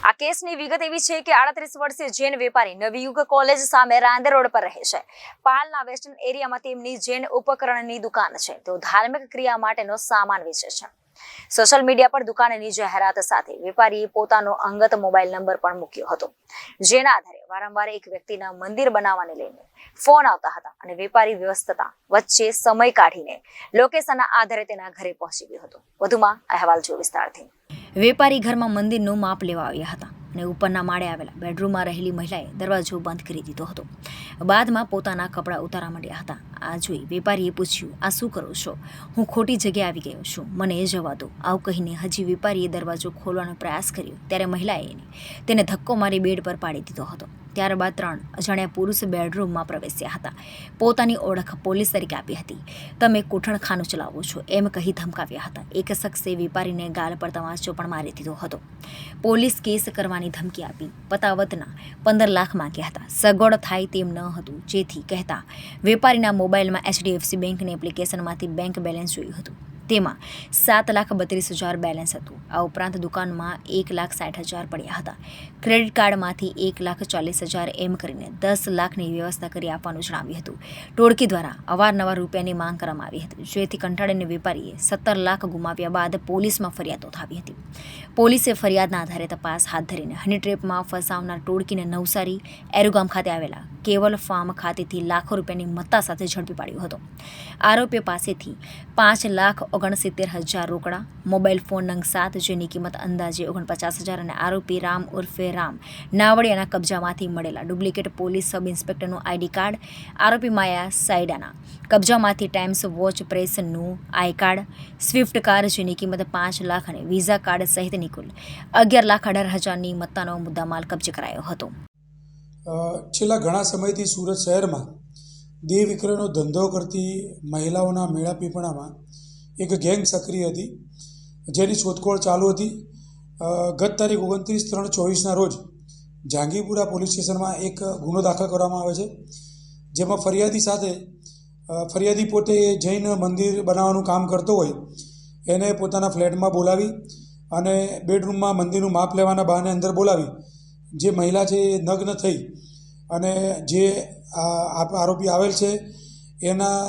આ કેસની વિગત એવી છે કે આડત્રીસ વર્ષીય જૈન વેપારી નવયુગ કોલેજ સામે રાંદે રોડ પર રહે છે. પાલના વેસ્ટર્ન એરિયામાં તેમની જૈન ઉપકરણની દુકાન છે. તેઓ ધાર્મિક ક્રિયા માટેનો સામાન વેચે છે. સોશિયલ મીડિયા પર દુકાનની જાહેરાત સાથે વેપારીએ પોતાનો અંગત મોબાઈલ નંબર પણ મૂક્યો હતો. જેના આધારે વારંવાર એક વ્યક્તિના મંદિર બનાવવાને લઈને ફોન આવતા હતા અને વેપારી વ્યસ્તતા વચ્ચે સમય કાઢીને લોકેશનના આધારે તેના ઘરે પહોંચી ગયો હતો. વધુમાં અહેવાલ જો વિસ્તારથી વેપારી ઘરમાં મંદિરનું માપ લેવા આવ્યા હતા અને ઉપરના માળે આવેલા બેડરૂમમાં રહેલી મહિલાએ દરવાજો બંધ કરી દીધો હતો. બાદમાં પોતાના કપડાં ઉતારા માંડ્યા હતા. આ જોઈ વેપારીએ પૂછ્યું, આ શું કરો છો? હું ખોટી જગ્યાએ આવી ગયો છું. મને એ જવા દો. આવું કહીને હજી વેપારીએ દરવાજો ખોલવાનો પ્રયાસ કર્યો. ત્યારે મહિલાએ તેને ધક્કો મારી બેડ પર પાડી દીધો હતો. ત્યારબાદ ત્રણ અજાણ્યા પુરુષ બેડરૂમમાં પ્રવેશ્યા હતા. પોતાની ઓળખ પોલીસ તરીકે આપી હતી. તમે કોઠણખાનું ચલાવો છો, એમ કહી ધમકાવ્યા હતા. એક શખ્સે વેપારીને ગાલ પર તમાચો પણ મારી દીધો હતો. પોલીસ કેસ કરવાની ધમકી આપી. પતાવતના પંદર લાખ માંગ્યા હતા. સગવડ થાય તેમ ન હતું. જેથી કહેતા વેપારીના મોબાઈલમાં એચડીએફસી બેંકની એપ્લિકેશનમાંથી બેંક બેલેન્સ જોયું હતું. તેમાં સાત લાખ બત્રીસ હજાર બેલેન્સ હતું. આ ઉપરાંત દુકાનમાં એક લાખ સાઠ હજાર પડ્યા હતા. ક્રેડિટ કાર્ડમાંથી એક લાખ ચાલીસ હજાર એમ કરીને દસ લાખની વ્યવસ્થા કરી આપવાનું જણાવ્યું હતું. ટોળકી દ્વારા અવારનવાર રૂપિયાની માંગ કરવામાં આવી હતી, જેથી કંટાળીને વેપારીએ સત્તર લાખ ગુમાવ્યા બાદ પોલીસમાં ફરિયાદ નોંધાવી હતી. પોલીસે ફરિયાદના આધારે તપાસ હાથ ધરીને હની ટ્રેપમાં ફસાવનાર ટોળકીને નવસારી એરુગામ ખાતે આવેલા કેવલ ફાર્મ ખાતેથી લાખો રૂપિયાની મત્તા સાથે ઝડપી પાડ્યો હતો. આરોપીઓ પાસેથી પાંચ લાખ ઓગણસિત્તેર હજાર રોકડા, મોબાઈલ ફોન નંગ સાત, જેની કિંમત અંદાજે ઓગણપચાસ હજાર અને આરોપી રામ ઉર્ફે રામ નાવડિયાના કબજામાંથી મળેલા ડુપ્લિકેટ પોલીસ સબ ઇન્સ્પેક્ટરનું આઈડી કાર્ડ, આરોપી માયા સાયડાના કબજામાંથી ટાઈમ્સ વોચ પ્રેસનું આઈ કાર્ડ, સ્વિફ્ટ કાર જેની કિંમત પાંચ લાખ અને વિઝા કાર્ડ સહિતની કુલ અગિયાર લાખ અઢાર હજારની મત્તાનો મુદ્દામાલ કબજે કરાયો હતો. છેલ્લા ઘણા સમયથી સુરત શહેરમાં દેહ વિક્રયનો ધંધો કરતી મહિલાઓના મેળાપીપણામાં એક ગેંગ સક્રિય હતી, જેની શોધખોળ ચાલુ હતી. ગત તારીખ ઓગણત્રીસ ત્રણ ચોવીસના રોજ જાંગીપુરા પોલીસ સ્ટેશનમાં એક ગુનો દાખલ કરવામાં આવે છે, જેમાં ફરિયાદી સાથે ફરિયાદી પોતે જૈન મંદિર બનાવવાનું કામ કરતો હોય, એને પોતાના ફ્લેટમાં બોલાવી અને બેડરૂમમાં મંદિરનું માપ લેવાના બહાને અંદર બોલાવી જે મહિલા છે એ નગ્ન થઈ અને જે આરોપી આવેલ છે, એના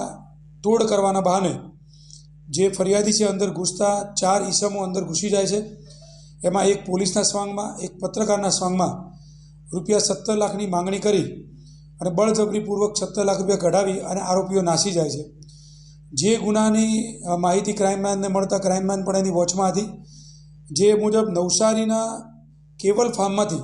તોડ કરવાના બહાને જે ફરિયાદી છે અંદર ઘૂસતા ચાર ઈસમો અંદર ઘૂસી જાય છે. એમાં એક પોલીસના સ્વાંગમાં, એક પત્રકારના સ્વાંગમાં રૂપિયા સત્તર લાખની માંગણી કરી અને બળજબરીપૂર્વક સત્તર લાખ રૂપિયા કઢાવી અને આરોપીઓ નાસી જાય છે. જે ગુનાની માહિતી ક્રાઇમમેનને મળતા ક્રાઇમમેન પણ એની વોચમાં હતી. જે મુજબ નવસારીના કેવલ ફાર્મમાંથી